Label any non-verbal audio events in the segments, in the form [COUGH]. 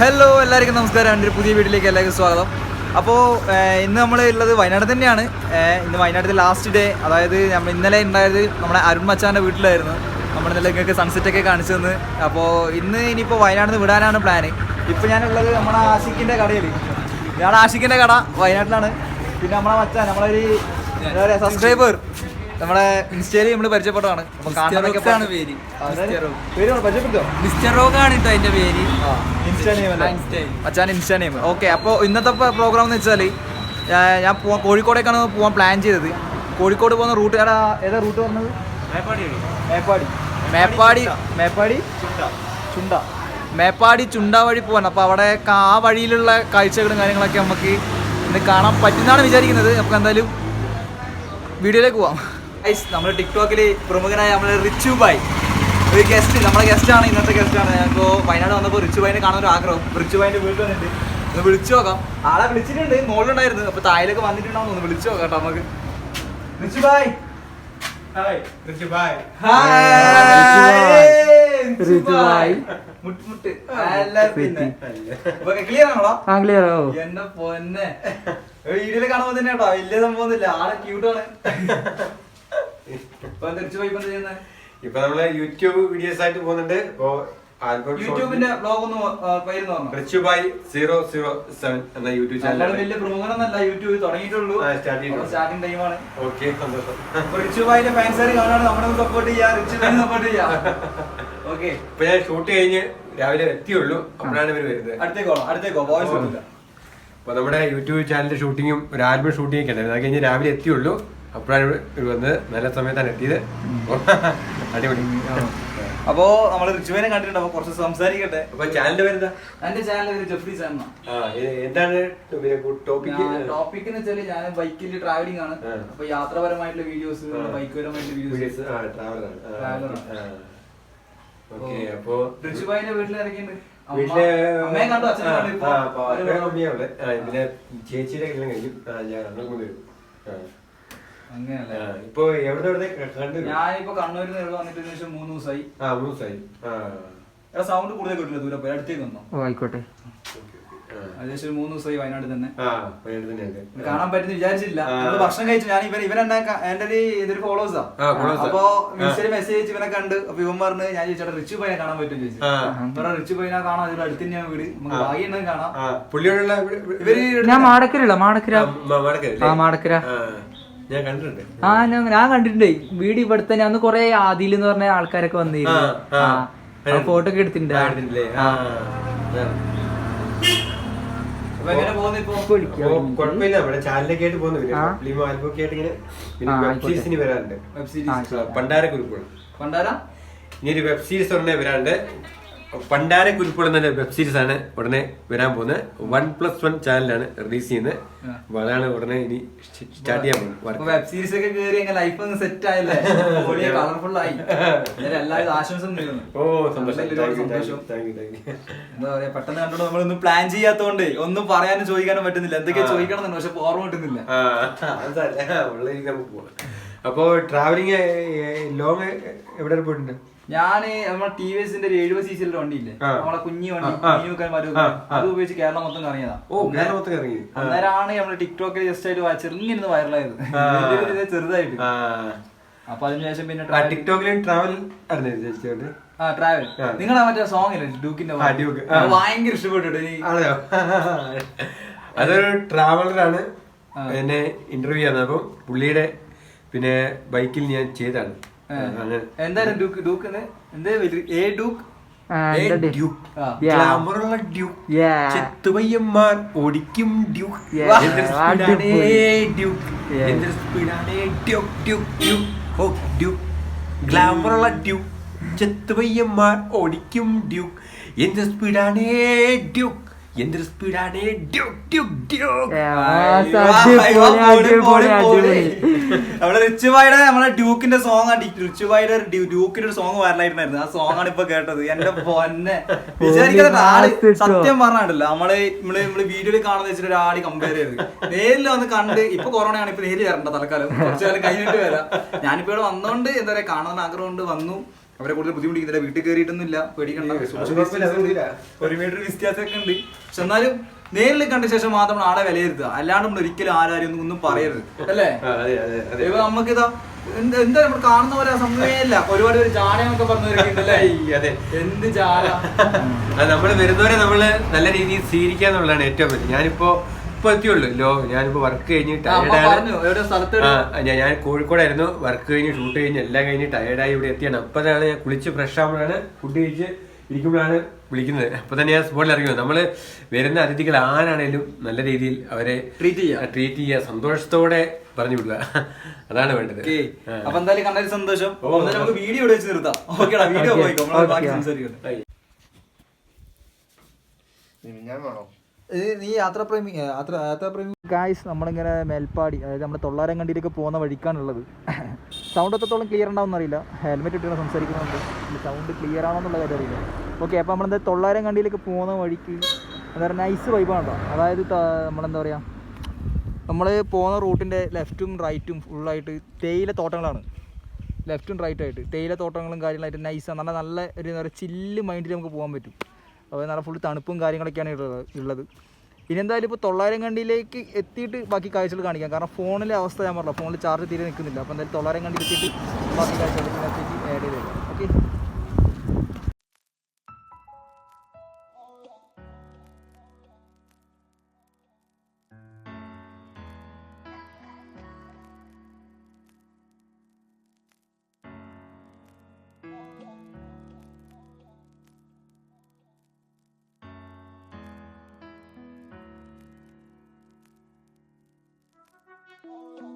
Hello എല്ലാവർക്കും നമസ്കാരം. എന്റെ ഒരു പുതിയ വീട്ടിലേക്ക് എല്ലാവർക്കും സ്വാഗതം. അപ്പോൾ ഇന്ന് നമ്മൾ ഉള്ളത് വയനാട് തന്നെയാണ്. ഇന്ന് വയനാട്ടിലെ ലാസ്റ്റ് ഡേ അതായത് നമ്മൾ ഇന്നലെ ഉണ്ടായത് നമ്മുടെ അരുൺ മച്ചാന്റെ വീട്ടിലായിരുന്നു. നമ്മൾ ഇന്നലെ നിങ്ങൾക്ക് സൺസെറ്റൊക്കെ കാണിച്ചു തന്ന്. അപ്പോൾ ഇന്ന് ഇനിയിപ്പോൾ വയനാട് നിന്ന് വിടാനാണ് പ്ലാന് ഇപ്പോൾ ഞാനുള്ളത് നമ്മുടെ ആഷിക്കിന്റെ കടയിൽ ഇതാണ് ആഷിക്കിന്റെ കട വയനാട്ടിലാണ്. പിന്നെ നമ്മളെ മച്ചാൻ നമ്മളൊരു എന്താ പറയുക സബ്സ്ക്രൈബർ നമ്മുടെ ഇൻസ്റ്റയിൽ നമ്മൾ പരിചയപ്പെട്ടതാണ്. അപ്പോൾ കാണാനൊക്കെ ആണ് പേര്. പരിചയപ്പെടുത്തോ? മിസ്റ്റർ റോഗാണ് കേട്ടോ അതിന്റെ പേര്. അച്ഛൻ ഇൻസ്റ്റാ നെയിം ഓക്കെ അപ്പോൾ ഇന്നത്തെ പ്രോഗ്രാം എന്ന് വെച്ചാൽ ഞാൻ പോവാൻ കോഴിക്കോടേക്കാണ് പോകാൻ പ്ലാൻ ചെയ്തത്. കോഴിക്കോട് പോകുന്ന റൂട്ട് ഏതാ? ഏതാ റൂട്ട് പറഞ്ഞത്? മേപ്പാടി മേപ്പാടി. മേപ്പാടി ചുണ്ട. മേപ്പാടി? ചുണ്ട. വഴി പോകാൻ അപ്പോൾ അവിടെ ആ വഴിയിലുള്ള കാഴ്ചകളും കാര്യങ്ങളൊക്കെ നമുക്ക് ഇന്ന് കാണാൻ പറ്റുന്നതാണ് വിചാരിക്കുന്നത്. അപ്പോൾ എന്തായാലും വീഡിയോയിലേക്ക് പോവാം. നമ്മൾ ടിക്ടോക്കിൽ പ്രമുഖനായ നമ്മൾ റിച്ചു ബായ്. ഒരു ഗസ്റ്റ് നമ്മുടെ ആണ് ഇന്നത്തെ ഗസ്റ്റ് ആണ്. ഞങ്ങൾക്ക് വയനാട് വന്നപ്പോൾ റിച്ചു ബായിനെ കാണാൻ ഒരു ആഗ്രഹം. റിച്ചു ബായിന്റെ വീട്ടിൽ വന്നിട്ട് ഒന്ന് വിളിച്ചു നോക്കാം. ആളെ വിളിച്ചിട്ടുണ്ട് മോളിലുണ്ടായിരുന്നു അപ്പോൾ തായിലൊക്കെ വന്നിട്ടുണ്ടാവും ഒന്ന് വിളിച്ചു നോക്കാം കേട്ടോ നമുക്ക്. റിച്ചു ബായ് ഹായ് റിച്ചു മുട്ട് എല്ലാവർക്കും ക്ലിയർ ആണോ എന്റെ പൊന്നെ. വീഡിയോയിൽ കാണുമ്പോ തന്നെ കേട്ടോ വലിയ സംഭവമൊന്നുമില്ല ആളെ ക്യൂട്ടാണ് ഇപ്പൊ തിരിച്ചു പോയി ഇപ്പൊ എന്താ ചെയ്യുന്നെ? ഇപ്പൊ നമ്മൾ യൂട്യൂബ് വീഡിയോസ് ആയിട്ട് പോകുന്നുണ്ട്. ഇപ്പോ യൂട്യൂബിന്റെ ബ്ലോഗ് ഒന്ന് Richu Bhai zero zero seven എന്ന യൂട്യൂബ് ചാനൽ വലിയ പ്രമുഖനൊന്നല്ല യൂട്യൂബ് തുടങ്ങിയിട്ടുള്ളൂ. സ്റ്റാർട്ടിംഗ് ടൈമാണ് ഓക്കെ സന്തോഷം. റിച്ചു ഫാൻസാർ കാണാണ് നമ്മളെ സപ്പോർട്ട് ചെയ്യാ റിച്ചു ഭായി സപ്പോർട്ട് ചെയ്യാ. ഓക്കെ. ഇപ്പൊ ഞാൻ ഷൂട്ട് കഴിഞ്ഞ് രാവിലെ എത്തിയുള്ളൂ. അപ്പോഴാണ് ഇവർ വരുന്നത്. അടുത്തേക്കോ അടുത്തേക്കോ വോയിസ് ഇപ്പൊ അപ്പൊ നമ്മുടെ യൂട്യൂബ് ചാനലിന്റെ ഷൂട്ടിങ്ങും ഒരു ആൽബം ഷൂട്ടിംഗ് ഒക്കെ ഉണ്ടായിരുന്നു. അത് കഴിഞ്ഞ് രാവിലെ എത്തിയുള്ളൂ. അപ്പോഴാണ് ഇവർ വന്നത് നല്ല സമയത്താണ് എത്തിയത്. അടിപൊളി. അപ്പോ നമ്മൾ റിച്ചുവിനെ കണ്ടിട്ടുണ്ട്. അപ്പൊ കുറച്ച് സംസാരിക്കട്ടെ. അപ്പൊ ചാനലിന്റെ പേരെന്താ? എന്റെ ചാനൽ പേര് ജെഫ്രി ഇത് എന്താണ് ടോപ്പിക് ടോപ്പിക് എന്ന് വെച്ചാൽ ഞാൻ ബൈക്കിൽ ട്രാവലിംഗ് ആണ്. അപ്പൊ യാത്രപരമായിട്ടുള്ള വീഡിയോസ്. ബൈക്ക് പരമായിട്ടുള്ള വീഡിയോസ് അപ്പോ ഋഷുഭായിന്റെ വീട്ടിൽ ഇറങ്ങിയിട്ടുണ്ട് അമ്മ- വീട്ടിലെ പിന്നെ ചേച്ചിയുടെ കല്യാണം കഴിഞ്ഞു. ഞാൻ അന്നും കൂടി വരും. ആ. അങ്ങനെയല്ലേ? ഇപ്പൊ എവിടെ എവിടെ കണ്ടു? ഞാനിപ്പോ കണ്ണൂരിൽ നിന്ന് ഇവിടെ വന്നിട്ട് ശേഷം മൂന്ന് ദിവസമായി ആ മൂന്ന് ദിവസമായി ആ. സൗണ്ട് കൂടുതൽ കിട്ടില്ല ദൂരെ പോയി. അടുത്തേക്ക് വന്നോ? ആയിക്കോട്ടെ. Okay, okay. ആ. ഏകദേശം മൂന്ന് ദിവസമായി വയനാട് തന്നെ. കാണാൻ പറ്റുന്ന വിചാരിച്ചില്ല. നമ്മൾ ഭക്ഷണം കഴിച്ചു ഞാൻ ഇവൻ ഇവൻ എന്നെ എന്റെ ഒരു ഇതൊരു ഫോളോവേഴ്സാ. അപ്പൊ. മെസ്സേജ് അയച്ച് ഇവനെ കണ്ട്. അപ്പൊ ഇവൻ പറഞ്ഞു ഞാൻ ചോദിച്ചാ റിച്ച് പയ്യനെ കാണാൻ പറ്റും ചോദിച്ചു. ആ. റിച്ച് പയ്യനെ കാണാം അതിൽ അടുത്ത് തന്നെയാണ് വീട്. നമുക്ക്. ഭാഗ്യം കാണാം. ഇവർ ഞാൻ മാടക്കരല്ല മാടക്കര. ആ, മാടക്കര. ഞാൻ കണ്ടിട്ടുണ്ട്. ആ ഞാൻ ഞാൻ കണ്ടിട്ടുണ്ട്. വീട് ഇവിടെ തന്നെ. അന്ന് കൊറേ ആദിൽ എന്ന് പറഞ്ഞ ആൾക്കാരൊക്കെ വന്നിരുന്നു. ഫോട്ടോ ഒക്കെ എടുത്തിട്ടുണ്ട്. ആ, ആ, അതാണ്. അപ്പൊ എങ്ങനെ പോകുന്നു ഇപ്പൊ? ഇപ്പൊ വിളിക്കാം. അപ്പൊ കുഴപ്പമില്ല. നമ്മുടെ ചാനലൊക്കെ ആയിട്ട് പോകുന്നു. പിന്നെ ഫിലിം ആൽബം ഒക്കെ ആയിട്ട് ഇങ്ങനെ പിന്നെ വെബ് ആയിക്കോട്ടെ. സീരീസിന് വരാറുണ്ട്. വെബ് സീരീസ് പണ്ടാര പണ്ടാരാ? ഇനി ഒരു വെബ് സീരീസ് ഉടനെ വരാണ്ട് പണ്ടാര കുരുപ്പുകൾ എന്ന വെബ് സീരീസ് ആണ് ഉടനെ വരാൻ പോകുന്നത്. വൺ പ്ലസ് വൺ ചാനലാണ് റിലീസ് ചെയ്യുന്നത്. അപ്പൊ അതാണ് ഉടനെ ഇനി സ്റ്റാർട്ട് ചെയ്യാൻ പോകുന്നത്. വെബ് സീരീസ് ഒക്കെ കേറി ലൈഫ് ഒന്ന് സെറ്റ് ആയല്ലേ? കളർഫുൾ ആയി. [LAUGHS] എല്ലാവരും ആശംസ ഓ സന്തോഷം. എന്താ പറയാ പെട്ടെന്ന് കണ്ടോ നമ്മളൊന്നും പ്ലാൻ ചെയ്യാത്തോണ്ട് ഒന്നും പറയാനും ചോദിക്കാനും പറ്റുന്നില്ല. എന്തൊക്കെയാ ചോദിക്കണം പക്ഷെ ഓർമ്മ കിട്ടുന്നില്ല. അതല്ല നമുക്ക് അപ്പോ ട്രാവലിംഗ് ലോങ് എവിടെ പോയിട്ടുണ്ട്? ഞാൻ നമ്മുടെ ടി വി എസിന്റെ ഒരു എഴുപത് സീസിലുള്ള വണ്ടിയില്ലേ? നമ്മളെ കുഞ്ഞി വണ്ടി. കുഞ്ഞുക്കാൻ ആ. അത് ഉപയോഗിച്ച് കേരളം മൊത്തം കറങ്ങിയതാ. ഓ കേരളം മൊത്തം കറങ്ങി. അന്നേരമാണ് നമ്മൾ ടിക്ടോക്കിൽ ജസ്റ്റ് ആയിട്ട് ചെറുങ്ങനെ വൈറലായത്. ചെറുതായിട്ട്. അപ്പൊ അതിനുശേഷം പിന്നെ ടിക്ടോക്കിലും ട്രാവൽ ആ ട്രാവൽ. നിങ്ങളെ മറ്റേ സോങ് ഇല്ലേ? ഡ്യൂക്കിന്റെ ഭയങ്കര ഇഷ്ടപ്പെട്ടു അതൊരു ട്രാവലറാണ്. എന്നെ ഇന്റർവ്യൂ ചെയ്യുന്നത് അപ്പം പുള്ളിയുടെ പിന്നെ ബൈക്കിൽ ഞാൻ ചെയ്താണ് ഡ്യൂക്ക് ഡ്യൂക്ക് എന്താ? A Duke. ഗ്ലാമറുള്ള ഡ്യൂക്ക്. ചെത്തുപയ്യന്മാർ ഓടിക്കും ഡ്യൂക്ക്. ഡ്യൂക്ക്. Yeah. സ്പീഡാണ് ഡ്യൂക്ക് ഡ്യൂക്ക് ഡ്യൂക്ക്. ഓ ഡ്യൂക്ക്. ഗ്ലാമറുള്ള ഡ്യൂക്ക്. ചെത്തുപയ്യന്മാർ ഓടിക്കും ഡ്യൂക്ക്. എന്ത് സ്പീഡാണ് ഡ്യൂക്ക്. എന്തൊരു സ്പീഡാണ്. നമ്മളെ റിച്ചുബായുടെ നമ്മളെ ഡ്യൂക്കിന്റെ സോങ് ആണ് റിച്ചുബായുടെ ഡ്യൂക്കിന്റെ ഒരു സോങ് വരലായിരുന്നായിരുന്നു. ആ സോങ് ആണ് ഇപ്പൊ കേട്ടത്. എന്റെ പൊന്നെ. [LAUGHS] വിചാരിക്കാത്ത ആൾ സത്യം പറഞ്ഞിട്ടില്ല നമ്മൾ നമ്മൾ നമ്മൾ വീഡിയോയിൽ കാണുന്ന വെച്ചിട്ട് ഒരാൾ കമ്പയർ ചെയ്ത് നേരിൽ വന്ന് കണ്ട് ഇപ്പൊ കൊറോണ ആണ് ഇപ്പൊ നേരിൽ വരണ്ട തൽക്കാലം. കുറച്ചു കാലം കഴിഞ്ഞിട്ട് വരാം. ഞാനിപ്പോ ഇവിടെ വന്നോണ്ട് എന്താ പറയാ കാണുന്ന ആഗ്രഹം കൊണ്ട് വന്നു. അവരെ കൂടുതൽ ബുദ്ധിമുട്ടിക്കുന്നില്ല. വീട്ടിൽ കയറിയിട്ടൊന്നുമില്ല പേടിക്കണ്ട. ഒരു മീറ്റർ വ്യത്യാസമൊക്കെ ഉണ്ട്. പക്ഷെ എന്നാലും നേരിൽ കണ്ട ശേഷം മാത്രം ആളെ വിലയിരുത്തുക. അല്ലാണ്ട് നമ്മൾ ഒരിക്കലും ആരാരും ഒന്നും ഒന്നും പറയരുത്. അല്ലേ? നമുക്ക് ഇപ്പൊ നമുക്കിതാ എന്ത് എന്താ നമ്മൾ കാണുന്ന പോലെ സമയമില്ല ഒരുപാട് പേര് ജാടയൊക്കെ പറഞ്ഞവരൊക്കെ അതെ. എന്ത് ജാട നമ്മൾ വരുന്നവരെ നമ്മൾ നല്ല രീതിയിൽ സ്വീകരിക്കുക എന്നുള്ളതാണ് ഏറ്റവും വലിയ ഞാനിപ്പോ ഇപ്പൊ എത്തിയുള്ളൂ ലോ ഞാനിപ്പോ വർക്ക് കഴിഞ്ഞ് ടയർഡാണ് ഞാൻ കോഴിക്കോട് കോഴിക്കോടായിരുന്നു. വർക്ക് കഴിഞ്ഞ് ഷൂട്ട് കഴിഞ്ഞ് എല്ലാം കഴിഞ്ഞ് ടയർഡായി ഇവിടെ എത്തിയാണ്. അപ്പോഴാണ് ഞാൻ കുളിച്ച് ഫ്രഷ് ആകുമ്പോഴാണ് ഫുഡ് കഴിച്ച് ഇരിക്കുമ്പോഴാണ് വിളിക്കുന്നത്. അപ്പൊ തന്നെ ഞാൻ സ്പോട്ടിൽ ഇറങ്ങുന്നത് നമ്മൾ വരുന്ന അതിഥികൾ ആരാണേലും നല്ല രീതിയിൽ അവരെ ട്രീറ്റ് ചെയ്യുക ട്രീറ്റ് ചെയ്യുക സന്തോഷത്തോടെ പറഞ്ഞു വിടുക. അതാണ് വേണ്ടത്. അപ്പൊ എന്തായാലും കണ്ടതിൽ സന്തോഷം. നമുക്ക് വീഡിയോ ഇവിടെ വെച്ച് നിർത്താം. ഓക്കേടാ വീഡിയോ. പോയിക്കോ. സംസാരിക്കട്ടെ. ഞാൻ വേണോ? നീ യാത്രാപ്രേമി യാത്ര യാത്രാപ്രേമി ഗായ്സ് നമ്മളിങ്ങനെ മേൽപ്പാടി അതായത് നമ്മുടെ തൊള്ളാരം കണ്ടിയിലേക്ക് പോകുന്ന വഴിക്കാണുള്ളത്. സൗണ്ട് എത്രത്തോളം ക്ലിയർ ഉണ്ടാവുന്ന അറിയില്ല ഹെൽമെറ്റ് ഇട്ടാണ് സംസാരിക്കുന്നുണ്ട് സൗണ്ട് ക്ലിയർ ആണോന്നുള്ള കാര്യം അറിയില്ല. ഓക്കെ അപ്പോൾ നമ്മളെന്താ തൊള്ളാരം കണ്ടിയിലേക്ക് പോകുന്ന വഴിക്ക് എന്താ പറയുക നൈസ് വൈബാണ് കേട്ടോ അതായത് നമ്മളെന്താ പറയുക നമ്മൾ പോകുന്ന റൂട്ടിന്റെ ലെഫ്റ്റും റൈറ്റും ഫുള്ളായിട്ട് തേയില തോട്ടങ്ങളാണ്. ലെഫ്റ്റും റൈറ്റും ആയിട്ട് തേയില തോട്ടങ്ങളും കാര്യങ്ങളായിട്ട് നൈസാണ് നല്ല നല്ല ഒരു എന്താ പറയുക ചില്ല് മൈൻഡിൽ നമുക്ക് പോകാൻ പറ്റും. അപ്പോൾ നല്ല ഫുൾ തണുപ്പും കാര്യങ്ങളൊക്കെയാണ് ഉള്ളത്. ഇനി എന്തായാലും ഇപ്പോൾ തൊള്ളായിരം കണ്ടിയിലേക്ക് എത്തിയിട്ട് ബാക്കി കാഴ്ചകൾ കാണിക്കാം. കാരണം ഫോണിലെ അവസ്ഥ ഞാൻ പറഞ്ഞില്ല ഫോണിൽ ചാർജ് തീരെ നിൽക്കുന്നില്ല. അപ്പോൾ എന്തായാലും തൊള്ളായിരം കണ്ടിയിൽ എത്തിയിട്ട് ബാക്കി കാഴ്ചകൾ ആഡ് ഓക്കെ Oh.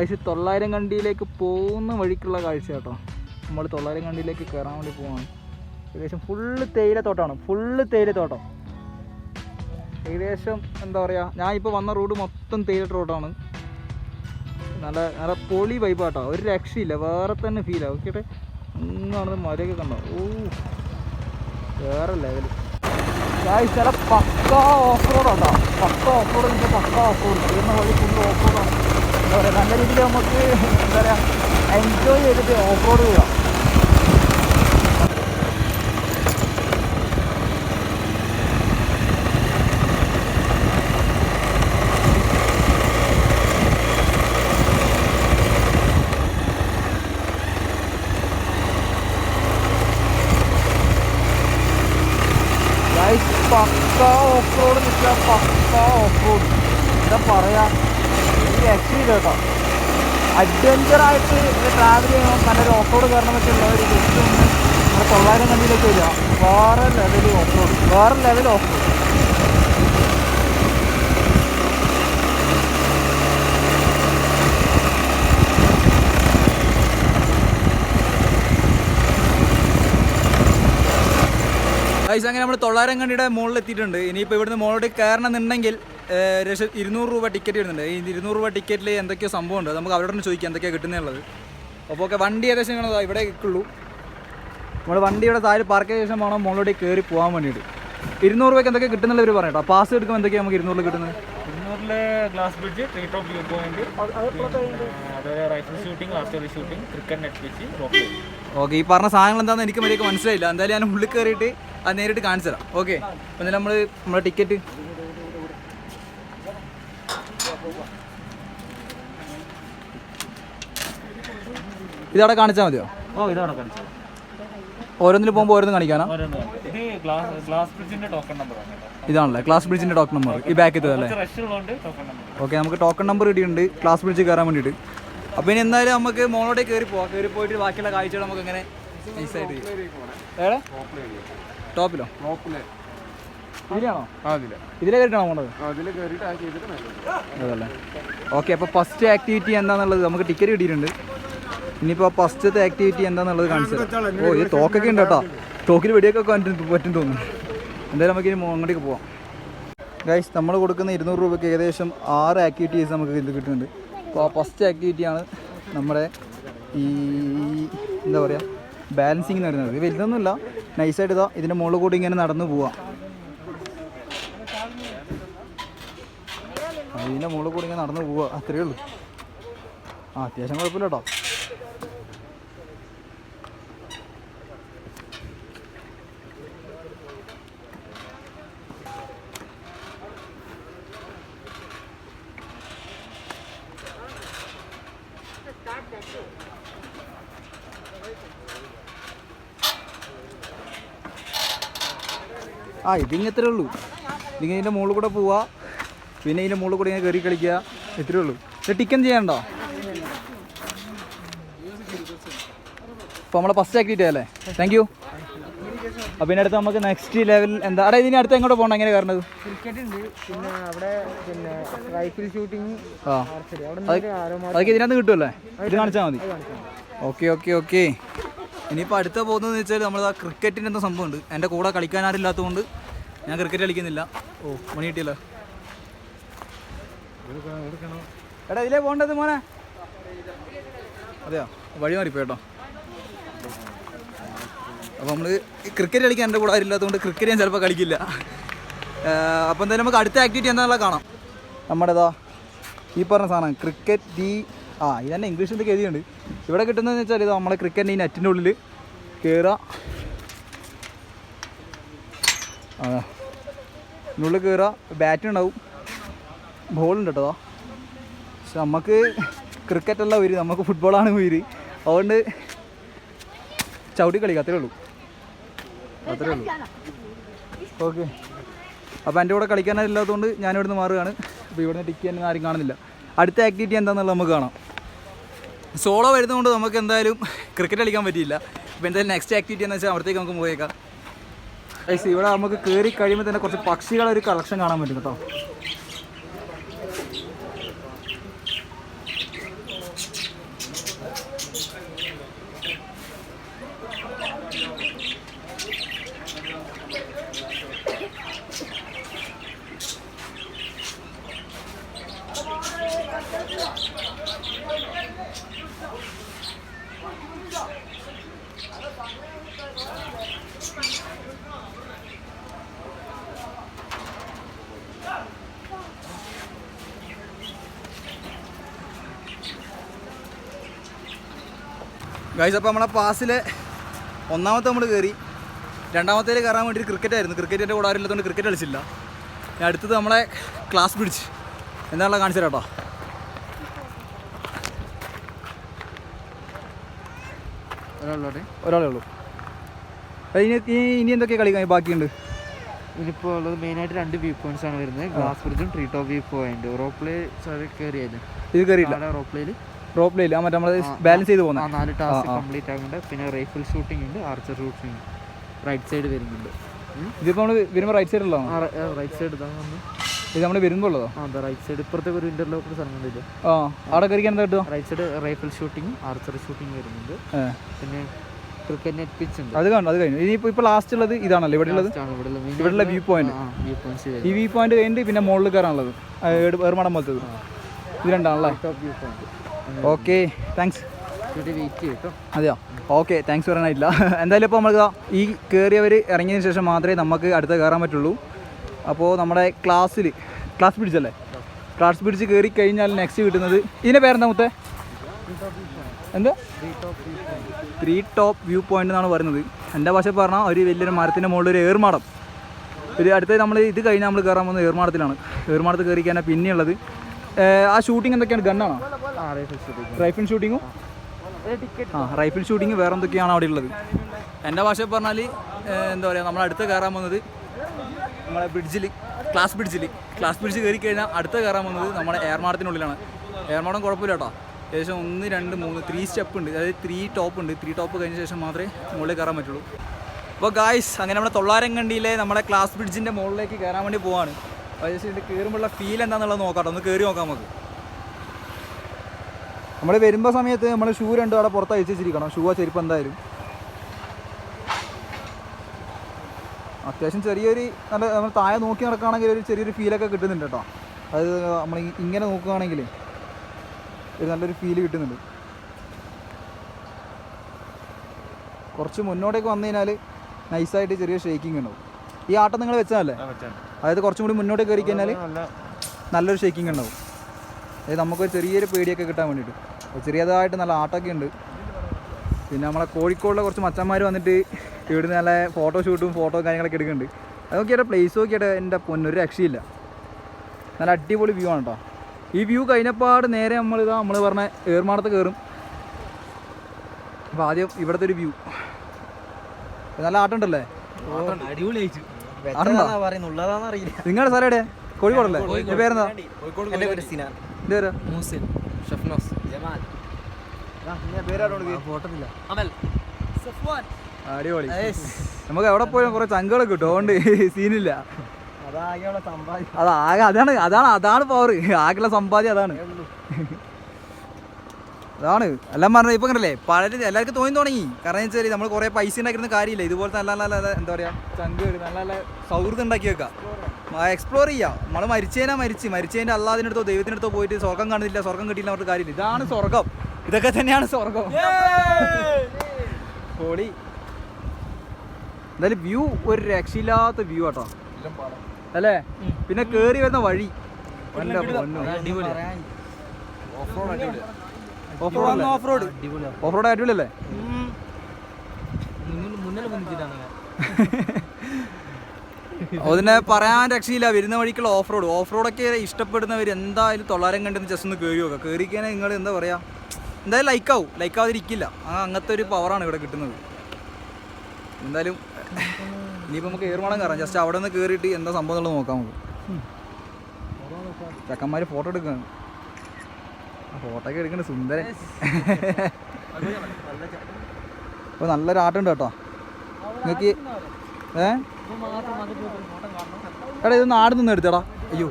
കാഴ്ച തൊള്ളായിരം കണ്ടിയിലേക്ക് പോകുന്ന വഴിക്കുള്ള കാഴ്ച കേട്ടോ. നമ്മൾ തൊള്ളായിരം കണ്ടിയിലേക്ക് കയറാൻ വേണ്ടി പോവാണ്. ഏകദേശം ഫുള്ള് തേയിലത്തോട്ടമാണ് ഫുള്ള് തേയിലത്തോട്ടം. ഏകദേശം എന്താ പറയുക ഞാൻ ഇപ്പോൾ വന്ന റോഡ് മൊത്തം തേയില റോഡാണ് നല്ല നല്ല പൊളി വൈബാട്ടോ ഒരു രക്ഷയില്ല. വേറെ തന്നെ ഫീലാണ് ഓക്കെ ഒന്നാണ് മരയൊക്കെ കണ്ടോ? ഓ വേറെ ലെവൽ ചില പക്ക ഓഫ് റോഡാട്ടോ പക്ക ഓഫ് റോഡ് പക്ക ഓഫ് റോഡ് വഴി ഫുള്ള് ഓഫ് റോഡാണ് എന്താ പറയുക നല്ല രീതിയിൽ നമുക്ക് എന്താ പറയുക എൻജോയ് ചെയ്തിട്ട് ഓഫ് റോഡ് പോകാം പക്ക ഓഫ് റോഡ് നിൽക്കുക പക്ക ഓഫ് റോഡ് എന്താ പറയാ? ഈ രക്ഷയില്ല കേട്ടോ. അഡ്വഞ്ചർ ആയിട്ട് ട്രാവൽ ചെയ്യണം നല്ലൊരു ഓഫ് റോഡ് കയറണം എന്നൊക്കെ ഉള്ള ഒരു ജസ്റ്റ് ഒന്ന് നമ്മുടെ തൊള്ളായിരം കണ്ടിയിലേക്ക് വരിക. വേറെ ലെവൽ ഓഫ് റോഡ് വേറെ ലെവൽ ഓഫ് റോഡ് ഗൈസ് അങ്ങനെ നമ്മൾ തൊള്ളായിരം കണ്ടിയുടെ മുകളിൽ എത്തിയിട്ടുണ്ട് ഇനിയിപ്പോൾ ഇവിടുന്ന് മുകളിലോട്ട് കയറണം ഏകദേശം ഇരുന്നൂറ് രൂപ ടിക്കറ്റ് വരുന്നുണ്ട്. ഈ ഇരുന്നൂറ് രൂപ ടിക്കറ്റിൽ എന്തൊക്കെയോ സംഭവമുണ്ട്. നമുക്ക് അവരോട് ചോദിക്കാം എന്തൊക്കെയാണ് കിട്ടുന്നുള്ളത് അപ്പോൾ ഓക്കെ വണ്ടി ഏകദേശം ദാ ഇവിടെ നിൽക്കുള്ളൂ നമ്മൾ വണ്ടി ഇവിടെ താഴെ പാർക്ക് ചെയ്ത ശേഷം വേണം മുകളിലോട്ട് കയറി പോകാൻ വേണ്ടിയിട്ട്. ഇരുന്നൂറ് രൂപയ്ക്ക് എന്തൊക്കെ കിട്ടുന്നുള്ളവർ പറയട്ടോ. പാസ് എടുക്കുമ്പോൾ എന്തൊക്കെയാണ് നമുക്ക് ഇരുന്നൂറിൽ കിട്ടുന്നത്? Glass bridge tree top view point അതുപോലെ rifle shooting shooting cricket net വെച്ച് റോക്ക് ഓക്കെ ഈ പറഞ്ഞ സാധനങ്ങൾ എന്താണെന്ന് എനിക്ക് മര്യാദയ്ക്ക് മനസ്സിലായില്ല. എന്തായാലും ഞാൻ ഉള്ളിൽ കയറിയിട്ട് അത് നേരിട്ട് കാണിച്ചു തരാം ഓക്കെ അപ്പം നമ്മൾ നമ്മുടെ ടിക്കറ്റ് ഇതവിടെ കാണിച്ചാൽ മതിയോ? ഓ ഓരോന്നിൽ പോകുമ്പോൾ ഓരോന്ന് കാണിക്കാനാ? ഇതാണല്ലേ ക്ലാസ് ബ്രിഡ്ജിന്റെ ടോക്കൺ നമ്പർ ഈ ബാക്കിൽ അല്ലേ? റഷ് ഉള്ളതുകൊണ്ട് ടോക്കൺ നമ്പർ ഓക്കെ നമുക്ക് ടോക്കൺ നമ്പർ കിട്ടിയിട്ടുണ്ട് ക്ലാസ് ബ്രിഡ്ജ് കയറാൻ വേണ്ടിയിട്ട്. അപ്പോൾ ഇനി എന്തായാലും നമുക്ക് മോളോടെ കയറി പോവാം. കയറി പോയിട്ട് ബാക്കിയുള്ള കാഴ്ചകൾ നമുക്ക് നൈസായിട്ട് ഏടെ ടോപ്പിലോ? ഇതിലാണോ? ഇതിലെ. കയറിയിട്ടാണോ പോണത്? അതല്ലേ ഓക്കെ അപ്പോൾ ഫസ്റ്റ് ആക്ടിവിറ്റി എന്താണെന്നുള്ളത് നമുക്ക് ടിക്കറ്റ് കിട്ടിയിട്ടുണ്ട്. ഇനിയിപ്പോൾ ഫസ്റ്റത്തെ ആക്ടിവിറ്റി എന്താണെന്നുള്ളത് കാണിച്ചു തരാം. ഓ ഇത് തോക്കൊക്കെ ഉണ്ട് കേട്ടോ. തോക്കിൽ വെടിയൊക്കെ പറ്റും തോന്നുന്നു. എന്തായാലും നമുക്ക് ഇനി അങ്ങോട്ടേക്ക് പോവാം. ഗൈസ് നമ്മൾ കൊടുക്കുന്ന ഇരുന്നൂറ് രൂപയ്ക്ക് ഏകദേശം ആറ് ആക്ടിവിറ്റീസ് നമുക്ക് ഇത് കിട്ടുന്നുണ്ട്. അപ്പോൾ ആ ഫസ്റ്റ് ആക്ടിവിറ്റിയാണ് നമ്മുടെ ഈ എന്താ പറയുക ബാലൻസിങ് എന്ന് പറയുന്നത്. ഇത് വലുതൊന്നുമില്ല. നൈസായിട്ട് ഇതാ ഇതിന്റെ മുകളിൽ കൂടി ഇങ്ങനെ നടന്നു പോവാം. ഇതിന്റെ മുകളിൽ കൂടി ഇങ്ങനെ നടന്നു പോവുക അത്രയേ ഉള്ളൂ. ആ അത്യാവശ്യം കുഴപ്പമില്ല കേട്ടോ. ആ ഇതിങ്ങത്രേ ഉള്ളൂ. നിങ്ങൾ ഇതിന്റെ മുകളിൽ കൂടെ പോവാ. പിന്നെ ഇതിന്റെ മുകളിൽ കൂടെ ഇങ്ങനെ കയറി കളിക്കുക. ഇത്രേ ഉള്ളൂ. ഇത് ടിക്കൻ ചെയ്യണ്ടോ അപ്പോൾ നമ്മളെ ഫസ്റ്റ് ആക്ടിവിറ്റി അല്ലേ? താങ്ക് യു അപ്പം പിന്നെ അടുത്ത് നമുക്ക് നെക്സ്റ്റ് ലെവൽ എന്താ? അടാ ഇതിന് അടുത്ത് എങ്ങോട്ട് പോകണം? എങ്ങനെ കയറണത്? ക്രിക്കറ്റ് ഉണ്ട്. പിന്നെ അവിടെ പിന്നെ റൈഫിൾ ഷൂട്ടിങ് ആ. അത് അതൊക്കെ ഇതിനകത്ത് കിട്ടുമല്ലേ? ഇത് കാണിച്ചാൽ മതി. ഓക്കെ ഓക്കെ ഓക്കെ ഇനിയിപ്പോൾ അടുത്ത പോകുന്നതെന്ന് വെച്ചാൽ നമ്മൾ ആ ക്രിക്കറ്റിന്റെ എന്തോ സംഭവമുണ്ട്. എന്റെ കൂടെ കളിക്കാൻ ആരില്ലാത്തതുകൊണ്ട് ഞാൻ ക്രിക്കറ്റ് കളിക്കുന്നില്ല. ഓ മണി കിട്ടിയല്ലോ. എടാ ഇതിലേ പോകേണ്ടത് മോനെ. അതെയോ? വഴി മാറി കേട്ടോ. അപ്പോൾ നമ്മൾ ക്രിക്കറ്റ് കളിക്കാൻ എന്റെ കൂടെ ആരില്ലാത്തതുകൊണ്ട് ക്രിക്കറ്റ് ഞാൻ ചിലപ്പോൾ കളിക്കില്ല. അപ്പോൾ എന്തായാലും നമുക്ക് അടുത്ത ആക്ടിവിറ്റി എന്താണെന്നുള്ള കാണാം. നമ്മുടേതാ ഈ പറഞ്ഞ സാധനം ക്രിക്കറ്റ് ഡി ആ ഇതന്നെ ഇംഗ്ലീഷിൽ എന്തൊക്കെ എഴുതിയുണ്ട് ഇവിടെ കിട്ടുന്നതെന്ന് വെച്ചാൽ ഇത് നമ്മളെ ക്രിക്കറ്റ് ഈ നെറ്റിന്റെ ഉള്ളിൽ കയറുക ഇതിനുള്ളിൽ കയറുക ബാറ്റ് ഉണ്ടാവും. ബോളുണ്ട് കേട്ടോ. പക്ഷെ നമുക്ക് ക്രിക്കറ്റല്ല ഉയര്. നമുക്ക് ഫുട്ബോളാണ് ഉയര്. അതുകൊണ്ട് ചവിട്ടി കളിക്കുക അത്രേ ഉള്ളൂ. അത്രേ ഉള്ളൂ. ഓക്കെ അപ്പോൾ എന്റെ കൂടെ കളിക്കാനില്ലാത്തതുകൊണ്ട് ഞാനിവിടുന്ന് മാറുകയാണ്. അപ്പോൾ ഇവിടുന്ന് ടിക്ക് തന്നെ ആരും കാണുന്നില്ല. അടുത്ത ആക്ടിവിറ്റി എന്താണെന്നുള്ളത് നമുക്ക് കാണാം. സോളോ വരുന്നതുകൊണ്ട് നമുക്ക് എന്തായാലും ക്രിക്കറ്റ് കളിക്കാൻ പറ്റിയില്ല. അപ്പോൾ എന്തായാലും നെക്സ്റ്റ് ആക്ടിവിറ്റി എന്ന് വെച്ചാൽ അവിടത്തേക്ക് നമുക്ക് പോയേക്കാം. ഇവിടെ നമുക്ക് കയറി കഴിയുമ്പോൾ തന്നെ കുറച്ച് പക്ഷികളെ ഒരു കളക്ഷൻ കാണാൻ പറ്റും കേട്ടോ. ഗൈസ് അപ്പോൾ നമ്മളെ പാസ്സിലെ ഒന്നാമത്തെ നമ്മൾ കയറി രണ്ടാമത്തേൽ കയറാൻ വേണ്ടി ക്രിക്കറ്റ് ആയിരുന്നു. ക്രിക്കറ്റിന്റെ കൂടെ ആരില്ലാത്തതുകൊണ്ട് ക്രിക്കറ്റ് കളിച്ചില്ല. അടുത്തത് നമ്മളെ ക്ലാസ് പിടിച്ച് എന്താണല്ലോ കാണിച്ചു കേട്ടോ ഒരാളേ ഉള്ളൂ ഇനി ഇനി- ഇനി എന്തൊക്കെ കളിക്കാൻ ബാക്കിയുണ്ട്? ഇതിപ്പോൾ ഉള്ളത് മെയിനായിട്ട് രണ്ട് വ്യൂ പോയിന്റ്സ് ആണ് വരുന്നത്. ഗ്ലാസ് ബ്രിഡ്ജും ട്രീ ടോപ്പ് വ്യൂ പോയിന്റ് റോപ്ലേ കയറിയായിരുന്നു ഇത് കയറിയില്ല റോപ്ലേയിൽ റോപ്പിലില്ല മറ്റേ നമ്മൾ ബാലൻസ് ചെയ്ത് പോകുന്നത് നാല് ടാസ്ക്. കംപ്ലീറ്റ് ആകുന്നുണ്ട് പിന്നെ റൈഫിൾ ഷൂട്ടിംഗ് ഉണ്ട് ആർച്ചർ ഷൂട്ടിംഗ് റൈറ്റ് സൈഡ് വരുന്നുണ്ട്. ഇതിപ്പോൾ നമ്മൾ വരുമ്പോൾ റൈറ്റ് സൈഡിലുള്ളതാണ് റൈറ്റ് സൈഡ് ഇതാ നമ്മൾ വരുമ്പോൾ ഉള്ളതോ? ആ റൈറ്റ് സൈഡ് ഇപ്പുറത്തേക്ക് ഒരു ഇന്റർലോക്ക് സ്ഥലം കണ്ടില്ലേ? ആ അവിടെ കയറിക്കാൻ എന്താ കിട്ടും right side rifle shooting archer shooting വരുന്നുണ്ട്. പിന്നെ ക്രിക്കറ്റ് നെറ്റ് പിച്ച് ഉണ്ട്. അത് കണ്ടു അത് കഴിഞ്ഞു. ഇനി ഇപ്പോൾ ലാസ്റ്റ് ഉള്ളത് ഇതാണല്ലോ ഇവിടെ ഉള്ളത് ഇവിടെ ഉള്ള ഇവിടെയുള്ള വ്യൂ പോയിന്റ് ഈ വ്യൂ പോയിന്റ് കഴിഞ്ഞിട്ട് പിന്നെ മുകളിൽ കയറാനുള്ളത്. ഏറുമാടം പോലത്തത് ഇത് രണ്ടാണല്ലേ? Top view point okay thanks അതെയോ? Okay thanks പറയാനായിട്ടില്ല. [LAUGHS] എന്തായാലും ഇപ്പോൾ നമ്മൾ ഈ കയറിയവർ ഇറങ്ങിയതിന് ശേഷം മാത്രമേ നമുക്ക് അടുത്ത് കയറാൻ പറ്റുള്ളൂ. അപ്പോൾ നമ്മുടെ ക്ലാസ്സിൽ ക്ലാസ് പിടിച്ചല്ലേ ക്ലാസ് പിടിച്ച് കയറി കഴിഞ്ഞാൽ നെക്സ്റ്റ് കിട്ടുന്നത് ഇതിന്റെ പേരെന്താ മുത്തേ? എന്താ? ത്രീ ടോപ്പ് വ്യൂ പോയിന്റ് എന്നാണ് പറയുന്നത്. എന്റെ ഭാഷ പറഞ്ഞാൽ ഒരു വലിയൊരു മരത്തിന്റെ മുകളിൽ ഒരു ഏർമാടം ഒരു അടുത്ത നമ്മൾ ഇത് കഴിഞ്ഞാൽ നമ്മൾ കയറാൻ പോകുന്നത് ഏർമാടത്തിലാണ് ഏർമാടത്ത് കയറി കഴിഞ്ഞാൽ പിന്നെയുള്ളത് ആ ഷൂട്ടിംഗ് എന്തൊക്കെയാണ്? ഗണ്ണാണോ റൈഫിൾ ഷൂട്ടിങ്ങും ആ റൈഫിൾ ഷൂട്ടിങ് വേറെ എന്തൊക്കെയാണ് അവിടെ ഉള്ളത്? എന്റെ ഭാഷ പറഞ്ഞാൽ എന്താ പറയുക നമ്മൾ അടുത്ത് കയറാൻ പോകുന്നത് നമ്മളെ ബ്രിഡ്ജിൽ ക്ലാസ് ബ്രിഡ്ജിൽ ക്ലാസ് ബ്രിഡ്ജ് കയറി കഴിഞ്ഞാൽ അടുത്ത് കയറാൻ പോകുന്നത് നമ്മുടെ എയർമാടത്തിനുള്ളിലാണ് എയർമാടം കുഴപ്പമില്ല കേട്ടോ. ഏകദേശം ഒന്ന് രണ്ട് മൂന്ന് ത്രീ സ്റ്റെപ്പ് ഉണ്ട്. അതായത് ത്രീ ടോപ്പ് ഉണ്ട്. ത്രീ ടോപ്പ് കഴിഞ്ഞ ശേഷം മാത്രമേ മുകളിൽ കയറാൻ പറ്റുള്ളൂ. അപ്പോൾ ഗായ്സ് അങ്ങനെ നമ്മുടെ തൊള്ളാരം കണ്ടിയിലെ നമ്മുടെ ക്ലാസ് ബ്രിഡ്ജിന്റെ മുകളിലേക്ക് കയറാൻ വേണ്ടി പോവാണ്. ഇതിന്റെ കയറുമ്പോഴുള്ള ഫീൽ എന്താണെന്നുള്ളത് നോക്കാം ഒന്ന് കയറി നോക്കാം നമുക്ക്. നമ്മൾ വരുമ്പോൾ സമയത്ത് നമ്മൾ ഷൂ രണ്ടും അവിടെ പുറത്ത് അയച്ചു വെച്ചിരിക്കണം. ഷൂ ആ ചെരുപ്പ് എന്തായാലും. അത്യാവശ്യം ചെറിയൊരു നല്ല നമ്മൾ താഴെ നോക്കി നടക്കുകയാണെങ്കിൽ ഒരു ചെറിയൊരു ഫീലൊക്കെ കിട്ടുന്നുണ്ട് കേട്ടോ. അത് നമ്മൾ ഇങ്ങനെ നോക്കുകയാണെങ്കിൽ ഒരു നല്ലൊരു ഫീൽ കിട്ടുന്നുണ്ട്. കുറച്ച് മുന്നോട്ടേക്ക് വന്നു കഴിഞ്ഞാൽ നൈസായിട്ട് ചെറിയ ഷേക്കിംഗ് ഉണ്ടാവും. ഈ ആട്ടം നിങ്ങൾ വെച്ചതല്ലേ? അതായത് കുറച്ചും കൂടി മുന്നോട്ട് കയറി കഴിഞ്ഞാൽ നല്ലൊരു ഷേക്കിംഗ് ഉണ്ടാവും. അതായത് നമുക്കൊരു ചെറിയൊരു പേടിയൊക്കെ കിട്ടാൻ വേണ്ടിയിട്ട്. ചെറിയതായിട്ട് നല്ല ആട്ടൊക്കെ ഉണ്ട്. പിന്നെ നമ്മളെ കോഴിക്കോടിലെ കുറച്ച് മച്ചന്മാർ വന്നിട്ട് ഇവിടുന്ന് നല്ല ഫോട്ടോ ഷൂട്ടും ഫോട്ടോ കാര്യങ്ങളൊക്കെ എടുക്കുന്നുണ്ട്. അത് നോക്കിയിട്ട് പ്ലേസ് നോക്കിയിട്ട് എന്റെ പൊന്നൊരു രക്ഷയില്ല. നല്ല അടിപൊളി വ്യൂ ആണ് കേട്ടോ ഈ വ്യൂ കഴിഞ്ഞപ്പാട് നേരെ നമ്മളിതാ നമ്മൾ പറഞ്ഞ ഏർമാടത്ത് കയറും അപ്പോൾ ആദ്യം ഇവിടുത്തെ ഒരു വ്യൂ നല്ല ആട്ടുണ്ടല്ലേ അടിപൊളിയായിട്ട് ആടുണ്ടോ? പറയുന്നുള്ളതാണെന്നറിയില്ല നിങ്ങളുടെ സ്ഥലം എവിടെയാ കോഴിക്കോടല്ലേ പേരെന്താ? പേര് മൂസിൻ. ഷഫ്നോസ്. ജമാൽ. അടിപൊളി. നമുക്ക് എവിടെ പോയാലും കുറെ ചങ്കുകളൊക്കെ കിട്ടും അതുകൊണ്ട് സീനില്ല. അതാകെ അതാണ് അതാണ് അതാണ് പവർ ആകെയുള്ള സമ്പാദ്യം അതാണ്. അതാണ്. എല്ലാം പറഞ്ഞത് ഇപ്പം കണ്ടല്ലേ? പലരും എല്ലാവർക്കും തോന്നി തുടങ്ങി. കാരണം വെച്ചാൽ നമ്മൾ കുറേ പൈസ ഉണ്ടാക്കുന്ന കാര്യമില്ല. ഇതുപോലത്തെ നല്ല നല്ല നല്ല എന്താ പറയുക ചങ്ക് നല്ല നല്ല സൗഹൃദം ഉണ്ടാക്കി വെക്കാം. എക്സ്പ്ലോർ ചെയ്യാം. നമ്മൾ മരിച്ചതിനാ മരിച്ച്. മരിച്ചതിന്റെ അല്ലാതിനടുത്തോ ദൈവത്തിനടുത്തോ പോയിട്ട് സ്വർഗം കാണുന്നില്ല സ്വർഗം കിട്ടിയില്ല അവർക്ക് കാര്യമില്ല. ഇതാണ് സ്വർഗം. ഇതൊക്കെ തന്നെയാണ് സ്വർഗം. പൊളി. എന്തായാലും വ്യൂ ഒരു രക്ഷയില്ലാത്ത വ്യൂ ആട്ടോ. അല്ലേ? പിന്നെ കേറി വരുന്ന വഴി. പൊന്നോ. Off road off road off road അടിപൊളിയല്ലേ? [LAUGHS] അതിനെ പറയാൻ രക്ഷയില്ല. വരുന്ന വഴിക്കുള്ള ഓഫ് റോഡ് ഓഫ് റോഡൊക്കെ ഇഷ്ടപ്പെടുന്നവർ എന്തായാലും തൊള്ളാരം കണ്ടെന്ന് ജസ്റ്റ് ഒന്ന് കയറി നോക്കുക കയറിക്കാൻ നിങ്ങൾ എന്താ പറയുക എന്തായാലും ലൈക്കാവും ലൈക്കാവാതിരിക്കില്ല ആ അങ്ങനത്തെ ഒരു പവറാണ് ഇവിടെ കിട്ടുന്നത്. എന്തായാലും [LAUGHS] ഇനിയിപ്പോൾ നമുക്ക് ഏറുമാണം കയറാം. ജസ്റ്റ് അവിടെ നിന്ന് കയറിയിട്ട് എന്താ സംഭവം എന്നുള്ളത് നോക്കാം നമുക്ക്. ചക്കന്മാർ ഫോട്ടോ എടുക്കുകയാണ് ഫോട്ടോ ഒക്കെ എടുക്കണ സുന്ദരൻ. അപ്പോൾ നല്ലൊരു ആട്ടുണ്ട് കേട്ടോ. നിങ്ങൾക്ക് ഏ? എടാ ഇത് നാട് നിന്ന് എടുത്തടാ. അയ്യോ.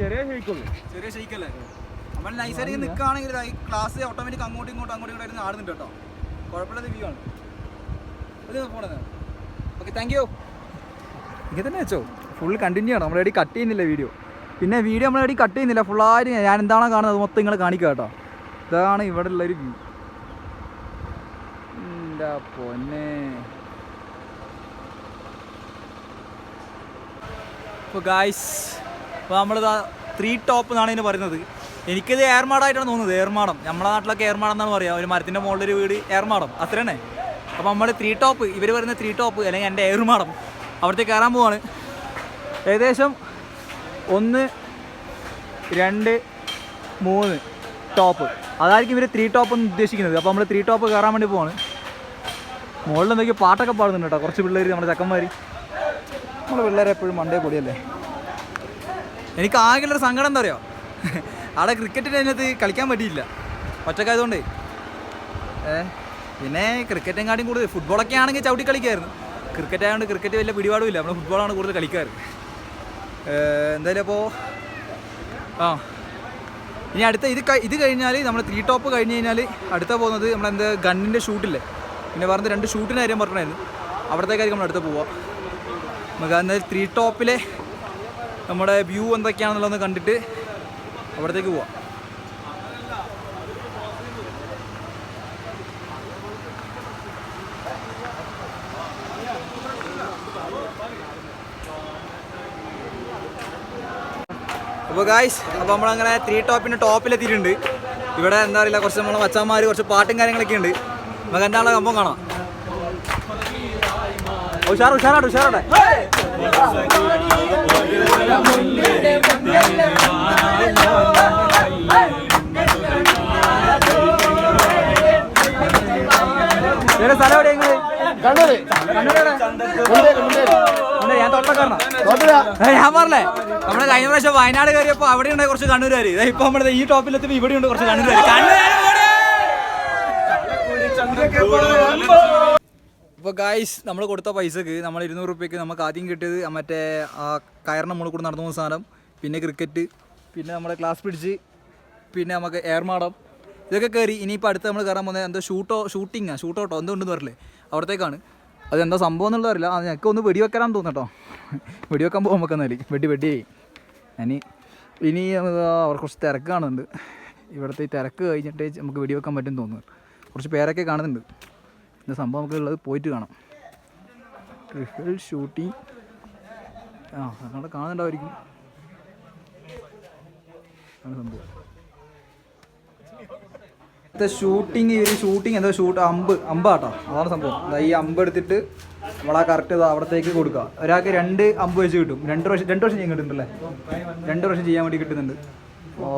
ചെറിയ ഷെയ്ക്കുള്ളൂ ചെറിയ ഷെയ്ക്കല്ലേ നമ്മൾ നൈസായിട്ട് നിൽക്കുകയാണെങ്കിൽ ഈ ക്ലാസ് ഓട്ടോമാറ്റിക് അങ്ങോട്ടും ഇങ്ങോട്ടും അങ്ങോട്ടും ഇങ്ങോട്ടും ആടുന്നുണ്ട് കേട്ടോ. കുഴപ്പമില്ലാത്ത വ്യൂ ആണ്. ഇത് പോണത് ഓക്കെ താങ്ക് യു ഇത് തന്നെ വെച്ചോ. ഫുൾ കണ്ടിന്യൂ ആണ്. നമ്മളെ കട്ട് ചെയ്യുന്നില്ല വീഡിയോ പിന്നെ വീഡിയോ നമ്മളെ കട്ട് ചെയ്യുന്നില്ല. ഫുള്ളായിട്ട് ഞാൻ എന്താണോ കാണുന്നത് അത് മൊത്തം നിങ്ങളെ കാണിക്കുക കേട്ടോ. ഇതാണ് ഇവിടെ ഉള്ളൊരു വ്യൂ എന്റെ പൊന്നെ? ഇപ്പോൾ ഗായ്സ് ഇപ്പോൾ നമ്മളിതാ ത്രീ ടോപ്പ് എന്നാണ് ഇതിന് പറയുന്നത്. എനിക്കിത് ഏർമാടായിട്ടാണ് തോന്നുന്നത്. ഏർമാടം. നമ്മളെ നാട്ടിലൊക്കെ ഏർമാടം എന്നാണ് പറയുക. ഒരു മരത്തിന്റെ മുകളിലൊരു വീട് ഏർമാടം. അത്ര തന്നെ അപ്പോൾ നമ്മൾ ത്രീ ടോപ്പ് ഇവർ പറയുന്ന ത്രീ ടോപ്പ് അല്ലെങ്കിൽ എന്റെ ഏർമാടം. അവിടത്തേക്ക് കയറാൻ പോവാണ്. ഏകദേശം ഒന്ന് രണ്ട് മൂന്ന് ടോപ്പ് അതായിരിക്കും ഇവർ ത്രീ ടോപ്പ് എന്ന് ഉദ്ദേശിക്കുന്നത്. അപ്പോൾ നമ്മൾ ത്രീ ടോപ്പ് കയറാൻ വേണ്ടി പോവാണ്. മുകളിൽ എന്തൊക്കെയോ പാട്ടൊക്കെ പാടുന്നുണ്ട് കേട്ടോ. കുറച്ച് പിള്ളേർ നമ്മുടെ ചക്കന്മാർ നമ്മുടെ പിള്ളേരെ എപ്പോഴും മണ്ടേ പൊടിയല്ലേ എനിക്ക് ആകെയുള്ളൊരു സങ്കടം എന്താ പറയുക അവിടെ ക്രിക്കറ്റിന് അതിനകത്ത് കളിക്കാൻ പറ്റിയില്ല ഒറ്റക്കായതുകൊണ്ടേ. പിന്നെ ക്രിക്കറ്റും കാട്ടിയും കൂടുതൽ. ഫുട്ബോളൊക്കെ ആണെങ്കിൽ ചവിട്ടി കളിക്കായിരുന്നു. ക്രിക്കറ്റ് ആയതുകൊണ്ട് ക്രിക്കറ്റ് വലിയ പിടിപാടുമില്ല. നമ്മൾ ഫുട്ബോളാണ് കൂടുതൽ കളിക്കാറ്. എന്തായാലും അപ്പോൾ ആ. ഇനി അടുത്ത ഇത് ഇത് കഴിഞ്ഞാൽ നമ്മൾ ത്രീ ടോപ്പ് കഴിഞ്ഞ് കഴിഞ്ഞാൽ അടുത്ത പോകുന്നത് നമ്മളെന്ത് ഗണ്ണിന്റെ ഷൂട്ടില്ലേ? പിന്നെ പറഞ്ഞ രണ്ട് ഷൂട്ടിന്റെ കാര്യം പറഞ്ഞായിരുന്നു അവിടത്തേക്കായിരിക്കും നമ്മൾ അടുത്ത് പോവുക നമുക്ക് എന്നാൽ ത്രീ ടോപ്പിലെ നമ്മുടെ വ്യൂ എന്തൊക്കെയാണെന്നുള്ളതെന്ന് കണ്ടിട്ട് അവിടത്തേക്ക് പോവാം. അപ്പോൾ ഗായ്സ് അപ്പോൾ നമ്മളങ്ങനെ ത്രീ ടോപ്പിന്റെ ടോപ്പിലെത്തിയിട്ടുണ്ട് ഇവിടെ എന്താ പറയുക കുറച്ച് നമ്മളെ അച്ഛന്മാർ കുറച്ച് പാട്ടും കാര്യങ്ങളൊക്കെ ഉണ്ട്. നമുക്ക് എന്താണ് കമ്പം കാണാം. ഉഷാറ് ഉഷാറാട്ടെ ഉഷാറാട്ടെ വേറെ സ്ഥലം? കണ്ണൂര്. ഞാൻ തൊട്ടക്കാരനാ ഞാൻ പറഞ്ഞേ നമ്മൾ കഴിഞ്ഞ പ്രാവശ്യം വയനാട് കയറിയപ്പോ അവിടെ ഉണ്ടായി കുറച്ച് കണ്ണൂരുകാര്. ഇപ്പൊ നമ്മുടെ ഈ ടോപ്പിൽ എത്തുമ്പോ ഇവിടെ ഉണ്ട് കുറച്ച് ഇപ്പോൾ ഗായ്സ് നമ്മൾ കൊടുത്ത പൈസക്ക് നമ്മൾ ഇരുന്നൂറ് റുപ്യക്ക് നമുക്ക് ആദ്യം കിട്ടിയത് മറ്റേ ആ കയറിന് മുകളിൽ കൂടെ നടന്നു പോകുന്ന സാധനം പിന്നെ ക്രിക്കറ്റ് പിന്നെ നമ്മുടെ ക്ലാസ് പിടിച്ച് പിന്നെ നമുക്ക് എയർമാടം ഇതൊക്കെ കയറി ഇനിയിപ്പോൾ അടുത്ത് നമ്മൾ കയറാൻ പോകുന്നത് എന്തോ ഷൂട്ടോ ഷൂട്ടിങ്ങാ ഷൂട്ടോട്ടോ എന്തോ ഉണ്ടെന്ന് പറയില്ലേ അവിടത്തേക്കാണ്. അതെന്താ സംഭവം എന്നുള്ളത് അറിയില്ല. അത് ഞങ്ങൾക്ക് ഒന്ന് വെടിവെക്കാനാന്ന് തോന്നട്ടോ വെടിവെക്കാൻ പോകുമ്പോൾ നമുക്ക് എന്നാലും വെടി വെടി ഇനി ഇനി അവർ കുറച്ച് തിരക്ക് കാണുന്നുണ്ട്. ഇവിടുത്തെ തിരക്ക് കഴിഞ്ഞിട്ട് നമുക്ക് വെടിവെക്കാൻ പറ്റും തോന്നുന്നു. കുറച്ച് പേരൊക്കെ കാണുന്നുണ്ട്. ഇത് സംഭവം നമുക്ക് ഉള്ളത് പോയിട്ട് കാണാം. റിഫൽ ഷൂട്ടിങ് ആ അതുകൊണ്ട് കാണുന്നുണ്ടായിരിക്കും ആണ് ഷൂട്ടിങ് ഒരു ഷൂട്ടിങ് എന്താ ഷൂട്ട് അമ്പ് അമ്പാട്ടോ അതാണ് സംഭവം ഈ അമ്പ് എടുത്തിട്ട് നമ്മൾ ആ കറക്റ്റ് അവിടത്തേക്ക് കൊടുക്കുക ഒരാൾക്ക് രണ്ട് അമ്പ് വെച്ച് കിട്ടും രണ്ട് പ്രാവശ്യം രണ്ട് പ്രാവശ്യം ചെയ്യാൻ കിട്ടുന്നുണ്ടല്ലേ രണ്ട് പ്രാവശ്യം ചെയ്യാൻ വേണ്ടി കിട്ടുന്നുണ്ട് ഓ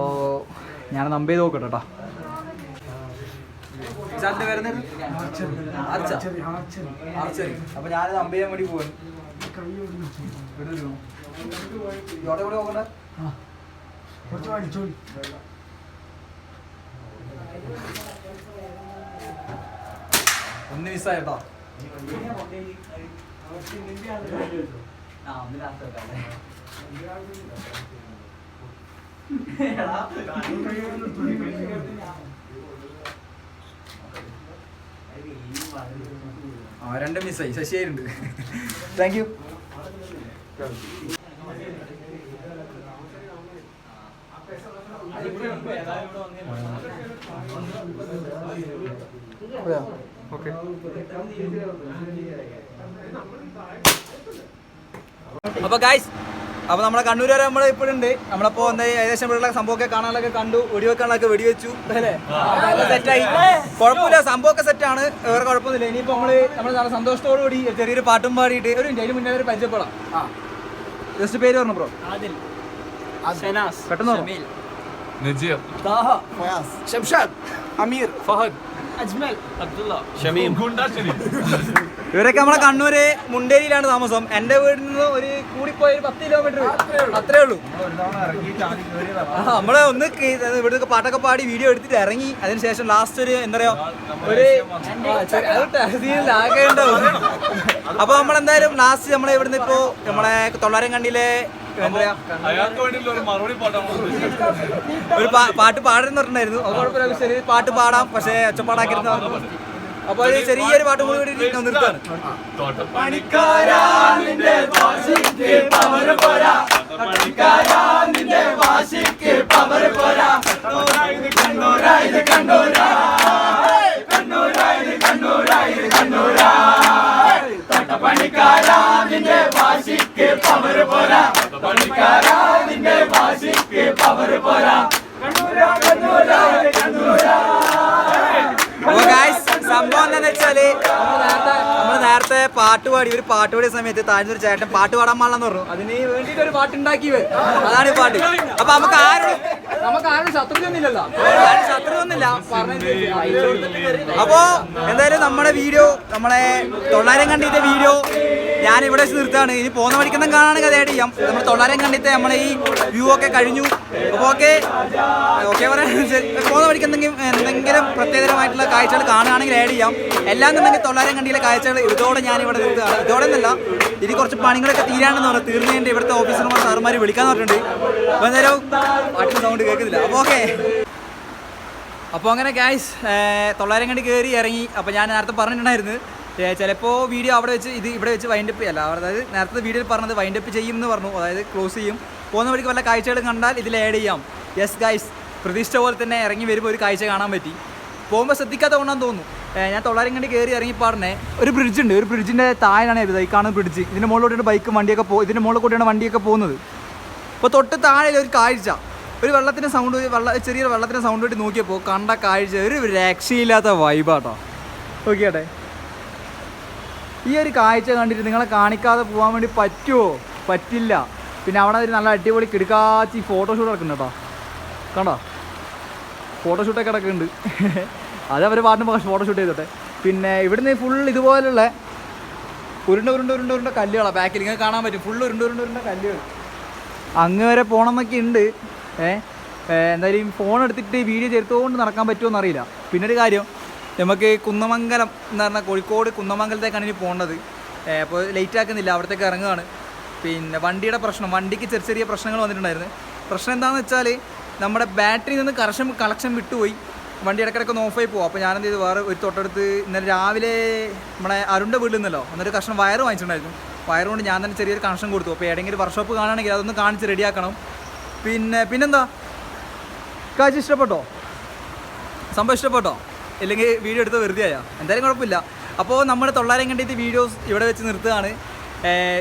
ഞാൻ നമ്പ് നോക്കട്ടെ കേട്ടോ. അപ്പൊ ഞാൻ അമ്പ ചെയ്യാൻ വേണ്ടി പോവാൻ? ഇങ്ങോട്ട് കൂടെ നോക്കണ്ടേ? ഒന്ന് മിസ്സായിട്ടോ? ആ രണ്ടും മിസ്സായി ശശിയായിട്ടുണ്ട് താങ്ക് യു അപ്പൊ ഗായ്സ് അപ്പൊ നമ്മളെ കണ്ണൂർ വരെ നമ്മൾ ഇപ്പോഴുണ്ട് നമ്മളപ്പോ എന്താ ഏകദേശം ഇവിടെയുള്ള സംഭവമൊക്കെ കാണാനൊക്കെ കണ്ടു വെടിവെക്കാനൊക്കെ വെടിവെച്ചു അല്ലേ? സെറ്റായി കുഴപ്പമില്ല സംഭവമൊക്കെ സെറ്റാണ് വേറെ കുഴപ്പമൊന്നുമില്ല. ഇനിയിപ്പോ നമ്മൾ നമ്മൾ നല്ല സന്തോഷത്തോടു കൂടി ചെറിയൊരു പാട്ടും പാടിയിട്ട് ഒരു ഇന്ത്യയിൽ അതിന് മുന്നേ ഒരു പരിചയപ്പെടാം. ജസ്റ്റ് പേര് പറഞ്ഞു ബ്രോ പെട്ടെന്ന് പറഞ്ഞോ. طه فياس شمشاد. അമീർ ഫഹദ് അജ്മൽ അബ്ദുള്ള ഷമീം ഇവരൊക്കെ നമ്മളെ കണ്ണൂര് മുണ്ടേരിയിലാണ് താമസം. എന്റെ വീട്ടിൽ നിന്ന് ഒരു കൂടിപ്പോയ ഒരു പത്ത് കിലോമീറ്റർ അത്രേ ഉള്ളൂ. നമ്മൾ ഒന്ന് ഇവിടുത്തെ പാട്ടൊക്കെ പാടി വീഡിയോ എടുത്തിട്ട് ഇറങ്ങി. അതിനുശേഷം ലാസ്റ്റ് ഒരു എന്താ പറയാ ഒരു ഉണ്ടാവും. അപ്പൊ നമ്മളെന്തായാലും ലാസ്റ്റ് നമ്മളെ ഇവിടുന്ന് ഇപ്പോ നമ്മളെ തൊള്ളാരം കണ്ടിയിലെ അയാൾക്ക് വേണ്ടിയുള്ള ഒരു മറുപടി പാട്ടാണ് ഒരു പാട്ട് പാടുന്ന പറഞ്ഞിട്ടുണ്ടായിരുന്നു. അത് കുഴപ്പമില്ല. ശരി പാട്ട് പാടാം. പക്ഷേ ഒച്ചപ്പാടാക്കിരുന്ന അപ്പൊ ഒരു ചെറിയൊരു പാട്ട് കൂടി കൂടി നിർത്തുകയാണ് അപ്പൊ guys, സംഭവം എന്താന്ന് വെച്ചാൽ നമ്മൾ നേരത്തെ പാട്ട് പാടി ഒരു പാട്ട് പാടിയ സമയത്ത് താഴ്ന്നൊരു ചേട്ടൻ പാട്ട് പാടാൻ പാടില്ലെന്ന് പറഞ്ഞു. അതിന് വേണ്ടിട്ട് ഒരു പാട്ട് ഇവൻ. അതാണ് ഈ പാട്ട്. അപ്പൊ നമുക്ക് ആരോടും നമുക്ക് ആരും ശത്രുത ഒന്നുമില്ല. അപ്പോ എന്തായാലും നമ്മുടെ വീഡിയോ നമ്മളെ തൊള്ളായിരം കണ്ടിട്ട് വീഡിയോ ഞാൻ ഇവിടെ വെച്ച് നിർത്താണ് ഇനി പോകുന്ന വഴിക്കൊന്നും കാണാണ് കഥയായിട്ട് ചെയ്യാം. നമ്മുടെ തൊള്ളാരം കണ്ടിത്തെ നമ്മളെ ഈ വ്യൂ ഒക്കെ കഴിഞ്ഞു. അപ്പോൾ ഓക്കെ ഓക്കെ പറയാൻ പോകുന്ന വഴിക്ക് എന്തെങ്കിലും എന്തെങ്കിലും പ്രത്യേകതരമായിട്ടുള്ള കാഴ്ചകൾ കാണുകയാണെങ്കിൽ ആഡ് ചെയ്യാം. എല്ലാം നിന്നെങ്കിൽ തൊള്ളാരം കണ്ടിയിലെ കാഴ്ചകൾ ഇതോടെ ഞാൻ ഇവിടെ നിർത്തുകയാണ്. ഇതോടെ എന്നല്ല ഇനി കുറച്ച് പണികളൊക്കെ തീരാണെന്ന് പറഞ്ഞു തീർന്നു കഴിഞ്ഞിട്ട് ഇവിടുത്തെ ഓഫീസർമാർ സാറുമാർ വിളിക്കാൻ പറഞ്ഞിട്ടുണ്ട്. അപ്പോൾ എന്തായാലും പാട്ടിന് സൗണ്ട് കേൾക്കുന്നില്ല. അപ്പോൾ ഓക്കെ അപ്പോൾ അങ്ങനെ ഗായ്സ് തൊള്ളായിരം കണ്ടി കയറി ഇറങ്ങി. അപ്പോൾ ഞാൻ നേരത്തെ പറഞ്ഞിട്ടുണ്ടായിരുന്നു. ചിലപ്പോൾ വീഡിയോ അവിടെ വെച്ച് ഇത് ഇവിടെ വെച്ച് വൈൻഡപ്പ് ചെയ്യല്ല. അതായത് നേരത്തെ വീഡിയോയിൽ പറഞ്ഞത് വൈൻഡപ്പ് ചെയ്യും എന്ന് പറഞ്ഞു. അതായത് ക്ലോസ് ചെയ്യും. പോകുന്ന വഴിക്ക് വല്ല കാഴ്ചകളും കണ്ടാൽ ഇതിൽ ആഡ് ചെയ്യാം. യെസ് ഗൈസ് പ്രതീക്ഷിച്ച പോലെ തന്നെ ഇറങ്ങി വരുമ്പോൾ ഒരു കാഴ്ച കാണാൻ പറ്റി. പോകുമ്പോൾ ശ്രദ്ധിക്കാത്ത കൊണ്ടാന്ന് തോന്നുന്നു. ഞാൻ തൊള്ളായിരം കണ്ടി കയറി ഇറങ്ങി പാടണേ ഒരു ബ്രിഡ്ജ് ഉണ്ട്. ഒരു ബ്രിഡ്ജിന്റെ താഴെയാണ് ഇത്. ഈ കാണുന്ന ബ്രിഡ്ജ് ഇതിന്റെ മുകളിലോട്ടാണ് ബൈക്കും വണ്ടിയൊക്കെ പോ ഇതിന്റെ മുകളിൽ കൂടിയാണ് വണ്ടിയൊക്കെ പോകുന്നത്. അപ്പോൾ തൊട്ട് താഴെ ഒരു കാഴ്ച. ഒരു വെള്ളത്തിന്റെ സൗണ്ട് വെള്ള ചെറിയൊരു വെള്ളത്തിന്റെ സൗണ്ട് വേണ്ടി നോക്കിയപ്പോൾ കണ്ട കാഴ്ച. ഒരു രക്ഷയില്ലാത്ത വൈബാട്ടോ നോക്കിയാട്ടെ? ഈ ഒരു കാഴ്ച കണ്ടിട്ട് നിങ്ങളെ കാണിക്കാതെ പോകാൻ വേണ്ടി പറ്റുമോ പറ്റില്ല. പിന്നെ അവിടെ ഒരു നല്ല അടിപൊളി കിടക്കാച്ചി ഫോട്ടോഷൂട്ട് നടക്കുന്നുണ്ട് കണ്ടോ? ഫോട്ടോഷൂട്ടൊക്കെ കിടക്കുന്നുണ്ട് [LAUGHS] അത് അവർ പാട്ടിന് ഫോട്ടോഷൂട്ട് ചെയ്തോട്ടെ. പിന്നെ ഇവിടുന്ന് ഫുൾ ഇതുപോലുള്ള ഉരുണ്ട ഉരുണ്ട ഉരുണ്ട ഉരുണ്ട കല്ലുകളാണ് ബാക്കിൽ ഇങ്ങനെ കാണാൻ പറ്റും. ഫുൾ ഉരുണ്ട ഉരുണ്ട ഉരുണ്ട കല്ലുകൾ. അങ്ങ് വരെ പോകണം എന്നൊക്കെ ഉണ്ട്. ഏ? ഏ, എന്തായാലും ഫോൺ എടുത്തിട്ട് വീഡിയോ ചേർത്തുകൊണ്ട് നടക്കാൻ പറ്റുമോ എന്നറിയില്ല പിന്നൊരു കാര്യം നമുക്ക് കുന്നമംഗലം എന്ന് പറഞ്ഞാൽ കോഴിക്കോട് കുന്നമംഗലത്തേക്കാണ് ഇനി പോകേണ്ടത്. അപ്പോൾ ലേറ്റ് ആക്കുന്നില്ല അവിടത്തേക്ക് ഇറങ്ങുകയാണ്. പിന്നെ വണ്ടിയുടെ പ്രശ്നം വണ്ടിക്ക് ചെറിയ ചെറിയ പ്രശ്നങ്ങൾ വന്നിട്ടുണ്ടായിരുന്നു. പ്രശ്നം എന്താണെന്ന് വെച്ചാൽ നമ്മുടെ ബാറ്ററിയിൽ നിന്ന് കറക്ഷൻ കളക്ഷൻ വിട്ടുപോയി. വണ്ടി ഇടയ്ക്കിടയ്ക്ക് ഒന്ന് ഓഫായി പോകും അപ്പോൾ ഞാനെന്ത് ചെയ്തു? വേറെ ഒരു തൊട്ടടുത്ത് ഇന്നലെ രാവിലെ നമ്മുടെ അരുണിന്റെ വീട്ടിൽ നിന്നല്ലോ എന്നിട്ട് കഷ്ണം വയറ് വാങ്ങിച്ചിട്ടുണ്ടായിരുന്നു. വയറ് കൊണ്ട് ഞാൻ തന്നെ ചെറിയൊരു കണക്ഷൻ കൊടുത്തു. അപ്പോൾ ഏതെങ്കിലും വർക്ക്ഷോപ്പ് കാണുകയാണെങ്കിൽ അതൊന്ന് കാണിച്ച് റെഡിയാക്കണം പിന്നെ പിന്നെന്താ? കാഴ്ച ഇഷ്ടപ്പെട്ടോ? സംഭവം ഇഷ്ടപ്പെട്ടോ? ഇല്ലെങ്കിൽ വീഡിയോ എടുത്ത് വെറുതെ ആയാ. എന്തായാലും കുഴപ്പമില്ല. അപ്പോൾ നമ്മുടെ തൊള്ളായിരം കണ്ടിട്ട് വീഡിയോസ് ഇവിടെ വെച്ച് നിർത്തുകയാണ്.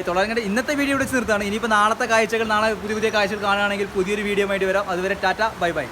തൊള്ളാരം കണ്ടി ഇന്നത്തെ വീഡിയോ ഇവിടെ വെച്ച് നിർത്തുകയാണ്. ഇനിയിപ്പോൾ നാളത്തെ കാഴ്ചകൾ നാളെ പുതിയ പുതിയ കാഴ്ചകൾ കാണുകയാണെങ്കിൽ പുതിയൊരു വീഡിയോ ആയിട്ട് വരാം. അതുവരെ ടാറ്റ ബൈ ബൈ.